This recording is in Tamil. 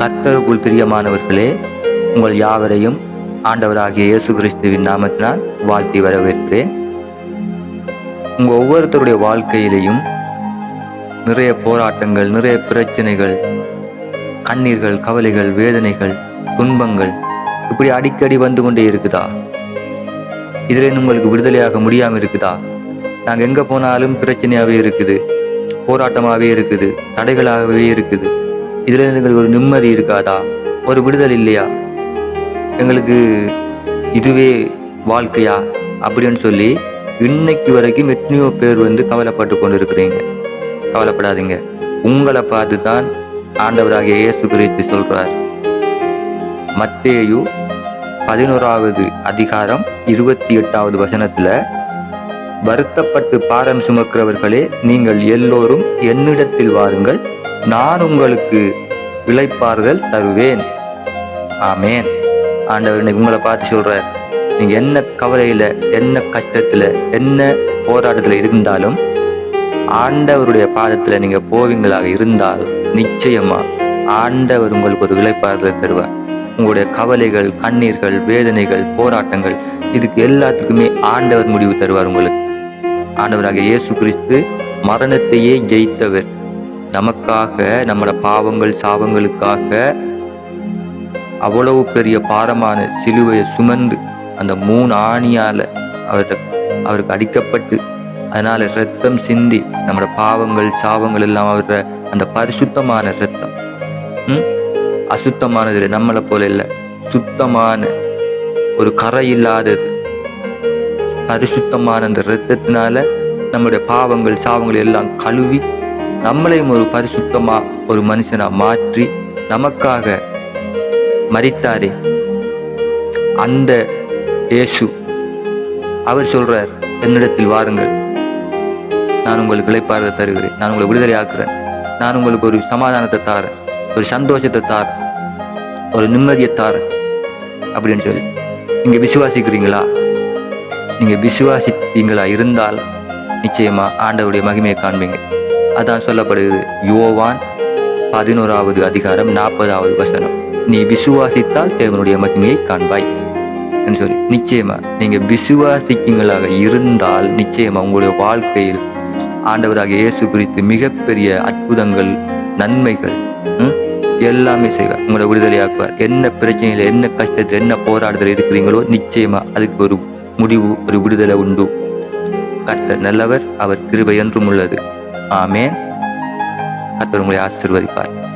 கர்த்தருக்குள் பிரியமானவர்களே உங்கள் யாவரையும் ஆண்டவராகிய இயேசு கிறிஸ்துவின் நாமத்தினால் வாழ்த்தி வரவேற்கிறேன். உங்க ஒவ்வொருத்தருடைய வாழ்க்கையிலையும் நிறைய போராட்டங்கள் நிறைய பிரச்சனைகள் கண்ணீர்கள் கவலைகள் வேதனைகள் துன்பங்கள் இப்படி அடிக்கடி வந்து கொண்டே இருக்குதா? இதுல உங்களுக்கு விடுதலையாக முடியாம இருக்குதா? நாங்க எங்க போனாலும் பிரச்சனையாவே இருக்குது போராட்டமாகவே இருக்குது தடைகளாகவே இருக்குது. இதுல இருந்து எங்களுக்கு ஒரு நிம்மதி இருக்காதா? ஒரு விடுதலை இல்லையா? எங்களுக்கு இதுவே வாழ்க்கையா? அப்படின்னு சொல்லி இன்னைக்கு வரைக்கும் எத்தனையோ பேர் வந்து கவலைப்பட்டு கொண்டு இருக்கிறீங்க கவலைப்படாதீங்க. உங்களை பார்த்து தான் ஆண்டவராகிய இயேசு குறித்து சொல்றார். மத்தேயு பதினோராவது அதிகாரம் இருபத்தி எட்டாவது வசனத்துல வருத்தப்பட்டு பாரம் சுமக்கிறவர்களே நீங்கள் எல்லோரும் என்னிடத்தில் வாருங்கள். நான் உங்களுக்கு இளைப்பாறுதல் தருவேன். ஆமேன். ஆண்டவர் இன்னைக்கு உங்களை பார்த்து சொல்றார் நீங்க என்ன கவலையில என்ன கஷ்டத்துல என்ன போராட்டத்துல இருந்தாலும் ஆண்டவருடைய பாதத்துல நீங்க போவீங்களாக இருந்தால் நிச்சயமா ஆண்டவர் உங்களுக்கு ஒரு விளைப்பாறுதல் தருவார். உங்களுடைய கவலைகள் கண்ணீர்கள் வேதனைகள் போராட்டங்கள் இதுக்கு எல்லாத்துக்குமே ஆண்டவர் முடிவு தருவார் உங்களுக்கு. ஆண்டவராக இயேசு கிறிஸ்து மரணத்தையே ஜெயித்தவர். நமக்காக நம்மளோட பாவங்கள் சாபங்களுக்காக அவ்வளவு பெரிய பாரமான சிலுவையை சுமந்து அந்த மூணு ஆணியால அவர்கிட்ட அவருக்கு அடிக்கப்பட்டு அதனால ரத்தம் சிந்தி நம்மளோட பாவங்கள் சாபங்கள் எல்லாம் அவர அந்த பரிசுத்தமான ரத்தம் ம்? அசுத்தமானது இல்லை நம்மளை போல இல்லை. சுத்தமான ஒரு கரை இல்லாதது. பரிசுத்தமான அந்த ரத்தத்தினால நம்முடைய பாவங்கள் சாவங்கள் எல்லாம் கழுவி நம்மளையும் ஒரு பரிசுத்தமா ஒரு மனுஷனா மாற்றி நமக்காக மறித்தாரே அந்த இயேசு அவர் சொல்றார் என்னிடத்தில் வாருங்கள். நான் உங்களுக்கு இளைப்பாறுதல் தருகிறேன். நான் உங்களை விடுதலை ஆக்குறேன் நான் உங்களுக்கு ஒரு சமாதானத்தை தாரேன். ஒரு சந்தோஷத்தை தாரேன். ஒரு நிம்மதியை தாரேன். அப்படின்னு சொல்லி. நீங்க விசுவாசிக்கிறீங்களா? நீங்க விசுவாசித்தீங்களா? இருந்தால் நிச்சயமா ஆண்டவருடைய மகிமையை காண்பீங்க. அதான் சொல்லப்படுகிறது. யோவான் பதினோராவது அதிகாரம் நாற்பதாவது வசனம். நீ விசுவாசித்தால் தேவனுடைய மகிமையை காண்பாய். சொல்லி நிச்சயமா நீங்க விசுவாசிக்கீங்களாக இருந்தால் நிச்சயமா உங்களுடைய வாழ்க்கையில் ஆண்டவராக இயேசு குறித்து மிகப்பெரிய அற்புதங்கள் நன்மைகள் எல்லாமே செய்வார். உங்களை விடுதலையாக்குவார். என்ன பிரச்சனையில என்ன கஷ்டத்தில் என்ன போராடுதல் இருக்கிறீங்களோ நிச்சயமா அதுக்கு ஒரு முடிவு ஒரு விடுதலை உண்டு. கர்த்தர் நல்லவர் அவர் கிருபை என்றும் உள்ளது. ஆமேன். கர்த்தர் உங்களை ஆசிர்வதிப்பார்.